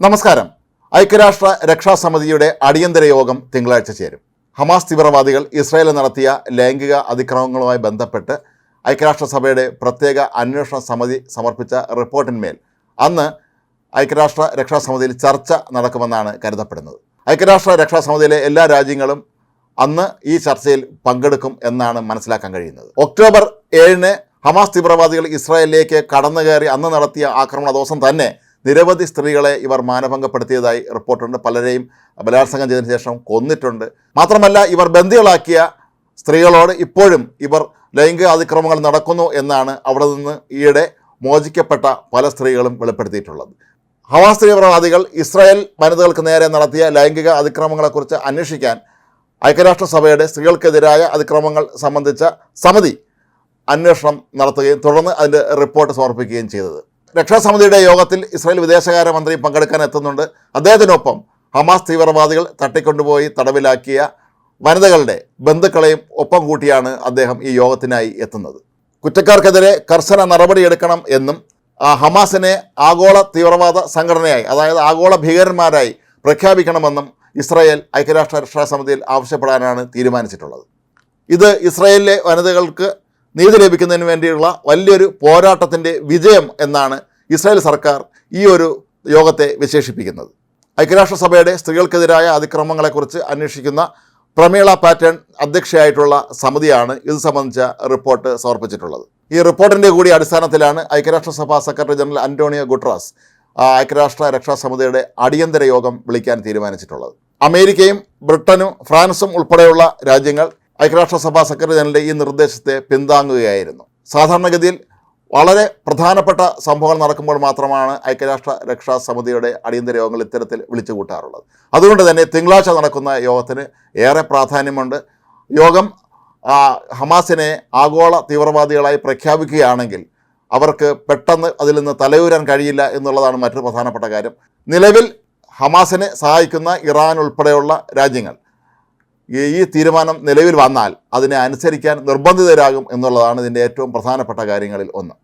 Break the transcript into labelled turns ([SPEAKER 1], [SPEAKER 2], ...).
[SPEAKER 1] നമസ്കാരം. ഐക്യരാഷ്ട്ര രക്ഷാസമിതിയുടെ അടിയന്തര യോഗം തിങ്കളാഴ്ച ചേരും. ഹമാസ് തീവ്രവാദികൾ ഇസ്രായേലിൽ നടത്തിയ ലൈംഗിക അതിക്രമങ്ങളുമായി ബന്ധപ്പെട്ട് ഐക്യരാഷ്ട്രസഭയുടെ പ്രത്യേക അന്വേഷണ സമിതി സമർപ്പിച്ച റിപ്പോർട്ടിന്മേൽ അന്ന് ഐക്യരാഷ്ട്ര രക്ഷാസമിതിയിൽ ചർച്ച നടക്കുമെന്നാണ് കരുതപ്പെടുന്നത്. ഐക്യരാഷ്ട്ര രക്ഷാസമിതിയിലെ എല്ലാ രാജ്യങ്ങളും അന്ന് ഈ ചർച്ചയിൽ പങ്കെടുക്കും എന്നാണ് മനസ്സിലാക്കാൻ കഴിയുന്നത്. ഒക്ടോബർ ഏഴിന് ഹമാസ് തീവ്രവാദികൾ ഇസ്രായേലിലേക്ക് കടന്നു കയറി അന്ന് നടത്തിയ ആക്രമണ ദിവസം തന്നെ നിരവധി സ്ത്രീകളെ ഇവർ മാനഭംഗപ്പെടുത്തിയതായി റിപ്പോർട്ടുണ്ട്. പലരെയും ബലാത്സംഗം ചെയ്തതിനു ശേഷം കൊന്നിട്ടുണ്ട്. മാത്രമല്ല ഇവർ ബന്ദികളാക്കിയ സ്ത്രീകളോട് ഇപ്പോഴും ഇവർ ലൈംഗിക അതിക്രമങ്ങൾ നടക്കുന്നു എന്നാണ് അവിടെ നിന്ന് ഈയിടെ മോചിക്കപ്പെട്ട പല സ്ത്രീകളും വെളിപ്പെടുത്തിയിട്ടുള്ളത്. ഹവാസ് തീവ്രവാദികൾ ഇസ്രായേൽ വനിതകൾക്ക് നേരെ നടത്തിയ ലൈംഗിക അതിക്രമങ്ങളെക്കുറിച്ച് അന്വേഷിക്കാൻ ഐക്യരാഷ്ട്രസഭയുടെ സ്ത്രീകൾക്കെതിരായ അതിക്രമങ്ങൾ സംബന്ധിച്ച സമിതി അന്വേഷണം നടത്തുകയും തുടർന്ന് അതിന്റെ റിപ്പോർട്ട് സമർപ്പിക്കുകയും ചെയ്തത്. രക്ഷാസമിതിയുടെ യോഗത്തിൽ ഇസ്രായേൽ വിദേശകാര്യ മന്ത്രി പങ്കെടുക്കാൻ എത്തുന്നുണ്ട്. അദ്ദേഹത്തിനൊപ്പം ഹമാസ് തീവ്രവാദികൾ തട്ടിക്കൊണ്ടുപോയി തടവിലാക്കിയ വനിതകളുടെ ബന്ധുക്കളെയും ഒപ്പം കൂട്ടിയാണ് അദ്ദേഹം ഈ യോഗത്തിനായി എത്തുന്നത്. കുറ്റക്കാർക്കെതിരെ കർശന നടപടിയെടുക്കണം എന്നും ഹമാസിനെ ആഗോള തീവ്രവാദ സംഘടനയായി അതായത് ആഗോള ഭീകരന്മാരായി പ്രഖ്യാപിക്കണമെന്നും ഇസ്രായേൽ ഐക്യരാഷ്ട്ര രക്ഷാസമിതിയിൽ ആവശ്യപ്പെടാനാണ് തീരുമാനിച്ചിട്ടുള്ളത്. ഇത് ഇസ്രായേലിലെ വനിതകൾക്ക് നീതി ലഭിക്കുന്നതിന് വേണ്ടിയുള്ള വലിയൊരു പോരാട്ടത്തിന്റെ വിജയം എന്നാണ് ഇസ്രായേൽ സർക്കാർ ഈ ഒരു യോഗത്തെ വിശേഷിപ്പിക്കുന്നത്. ഐക്യരാഷ്ട്രസഭയുടെ സ്ത്രീകൾക്കെതിരായ അതിക്രമങ്ങളെക്കുറിച്ച് അന്വേഷിക്കുന്ന പ്രമേള പാറ്റേൺ അധ്യക്ഷയായിട്ടുള്ള സമിതിയാണ് ഇത് സംബന്ധിച്ച റിപ്പോർട്ട് സമർപ്പിച്ചിട്ടുള്ളത്. ഈ റിപ്പോർട്ടിന്റെ കൂടി അടിസ്ഥാനത്തിലാണ് ഐക്യരാഷ്ട്രസഭ സെക്രട്ടറി ജനറൽ അന്റോണിയോ ഗുട്രാസ് ഐക്യരാഷ്ട്ര രക്ഷാസമിതിയുടെ അടിയന്തര യോഗം വിളിക്കാൻ തീരുമാനിച്ചിട്ടുള്ളത്. അമേരിക്കയും ബ്രിട്ടനും ഫ്രാൻസും ഉൾപ്പെടെയുള്ള രാജ്യങ്ങൾ ഐക്യരാഷ്ട്രസഭ സെക്രട്ടറി ജനറലിന്റെ ഈ നിർദ്ദേശത്തെ പിന്താങ്ങുകയായിരുന്നു. സാധാരണഗതിയിൽ വളരെ പ്രധാനപ്പെട്ട സംഭവങ്ങൾ നടക്കുമ്പോൾ മാത്രമാണ് ഐക്യരാഷ്ട്ര രക്ഷാ സമിതിയുടെ അടിയന്തര യോഗങ്ങൾ ഇത്തരത്തിൽ വിളിച്ചു കൂട്ടാറുള്ളത് അതുകൊണ്ട് തന്നെ തിങ്കളാഴ്ച നടക്കുന്ന യോഗത്തിന് ഏറെ പ്രാധാന്യമുണ്ട്. യോഗം ഹമാസിനെ ആഗോള തീവ്രവാദികളായി പ്രഖ്യാപിക്കുകയാണെങ്കിൽ അവർക്ക് പെട്ടെന്ന് അതിൽ നിന്ന് തലയൂരാൻ കഴിയില്ല എന്നുള്ളതാണ് മറ്റൊരു പ്രധാനപ്പെട്ട കാര്യം. നിലവിൽ ഹമാസിനെ സഹായിക്കുന്ന ഇറാൻ ഉൾപ്പെടെയുള്ള രാജ്യങ്ങൾ ഈ തീരുമാനം നിലവിൽ വന്നാൽ അതിനെ അനുസരിക്കാൻ നിർബന്ധിതരാകും എന്നുള്ളതാണ് ഇതിന്റെ ഏറ്റവും പ്രധാനപ്പെട്ട കാര്യങ്ങളിൽ ഒന്ന്.